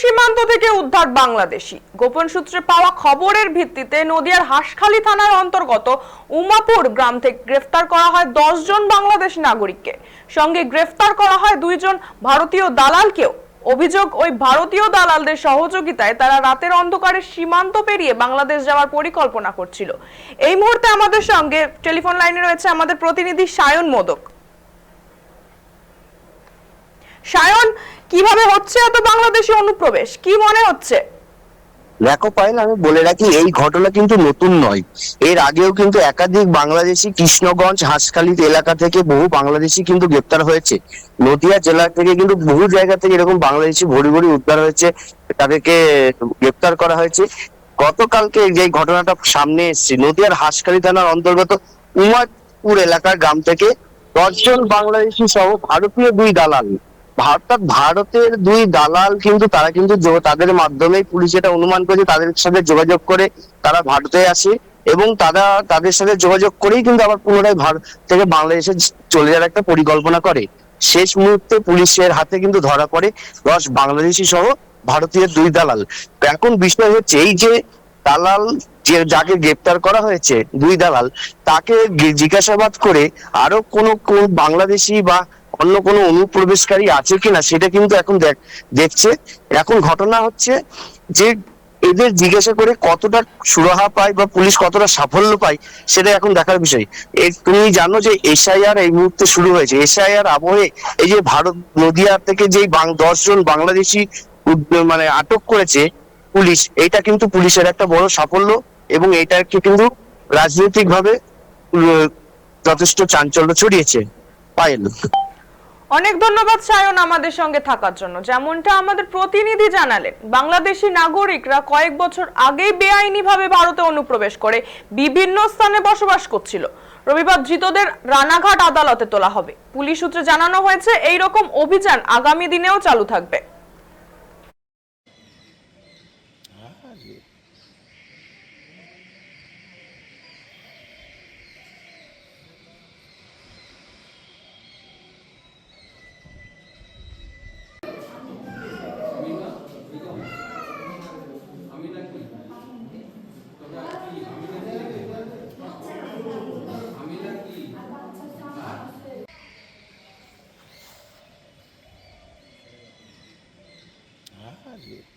সীমান্ত থেকে উদ্ধার বাংলাদেশি। গোপন সূত্রে পাওয়া খবরের ভিত্তিতে নদিয়ার হাসখালী থানার অন্তর্গত উমাপুর গ্রাম থেকে গ্রেফতার করা হয় দশ জন বাংলাদেশ নাগরিককে। সঙ্গে গ্রেফতার করা হয় দুইজন ভারতীয় দালালকেও। অভিযোগ, ওই ভারতীয় দালালদের সহযোগিতায় তারা রাতের অন্ধকারে সীমান্ত পেরিয়ে বাংলাদেশ যাওয়ার পরিকল্পনা করছিল। এই মুহূর্তে আমাদের সঙ্গে টেলিফোন লাইনে রয়েছে আমাদের প্রতিনিধি সায়ন মোদক। সায়ন কীভাবে হচ্ছে এত বাংলাদেশি অনুপ্রবেশ? কি মনে হচ্ছে? দেখো পাইল আমি বলে রাখি, এই ঘটনা কিন্তু নতুন নয়। এর আগেও কিন্তু একাধিক বাংলাদেশি কৃষ্ণগঞ্জ হাঁসখালী এলাকা থেকে বহু বাংলাদেশি কিন্তু গ্রেপ্তার হয়েছে। নদিয়া জেলা থেকে কিন্তু বহু জায়গা থেকে এরকম বাংলাদেশি ভরি ভরি উদ্ধার হয়েছে, তাদেরকে গ্রেপ্তার করা হয়েছে। গতকালকে যে ঘটনাটা সামনে এসেছে, নদিয়ার হাঁসখালী থানার অন্তর্গত উমাদপুর এলাকার গ্রাম থেকে দশজন বাংলাদেশি সহ ভারতীয় দুই দালাল ভারতের দুই দালাল কিন্তু তারা কিন্তু তাদের মাধ্যমে পুলিশ এটা অনুমান করেছে তাদের সাথে যোগাযোগ করে তারা ভারতে আসে এবং তারা তাদের সাথে যোগাযোগ করেই কিন্তু আবার পুনরায় ভারত থেকে বাংলাদেশে চলে যাওয়ার একটা পরিকল্পনা করে। শেষ মুহূর্তে পুলিশের হাতে কিন্তু ধরা পড়ে দশ বাংলাদেশি সহ ভারতীয় দুই দালাল। এখন বিষয় হচ্ছে এই যে দালাল যে, যাকে গ্রেপ্তার করা হয়েছে দুই দালাল, তাকে জিজ্ঞাসাবাদ করে আরও কোন বাংলাদেশি বা অন্য কোনো অনুপ্রবেশকারী আছে কিনা সেটা কিন্তু এখন দেখ, দেখছে। এখন ঘটনা হচ্ছে যে এদের জিজ্ঞাসা করে কতটা সুরাহা পায় বা পুলিশ কতটা সাফল্য পায় সেটা এখন দেখার বিষয়। তুমি জানো যে এসআইআর এই মুহূর্তে শুরু হয়েছে। এসআইআর আবহে এই যে ভারত নদিয়া থেকে যে দশ জন বাংলাদেশি মানে আটক করেছে পুলিশ, এটা কিন্তু পুলিশের একটা বড় সাফল্য এবং এটাকে কিন্তু রাজনৈতিক ভাবে যথেষ্ট চাঞ্চল্য ছড়িয়েছে। পায়েল। অনেক ধন্যবাদ সায়ন আমাদের সঙ্গে থাকার জন্য। যেমনটা আমাদের প্রতিনিধি জানালেন, বাংলাদেশি নাগরিকরা কয়েক বছর আগেই বেআইনিভাবে ভারতে অনুপ্রবেশ করে, বিভিন্ন স্থানে বসবাস করছিল। রবিবার ধৃতদের রানাঘাট আদালতে তোলা হবে। পুলিশ সূত্রে জানানো হয়েছে এই রকম অভিযান আগামী দিনেও চালু থাকবে। fazer.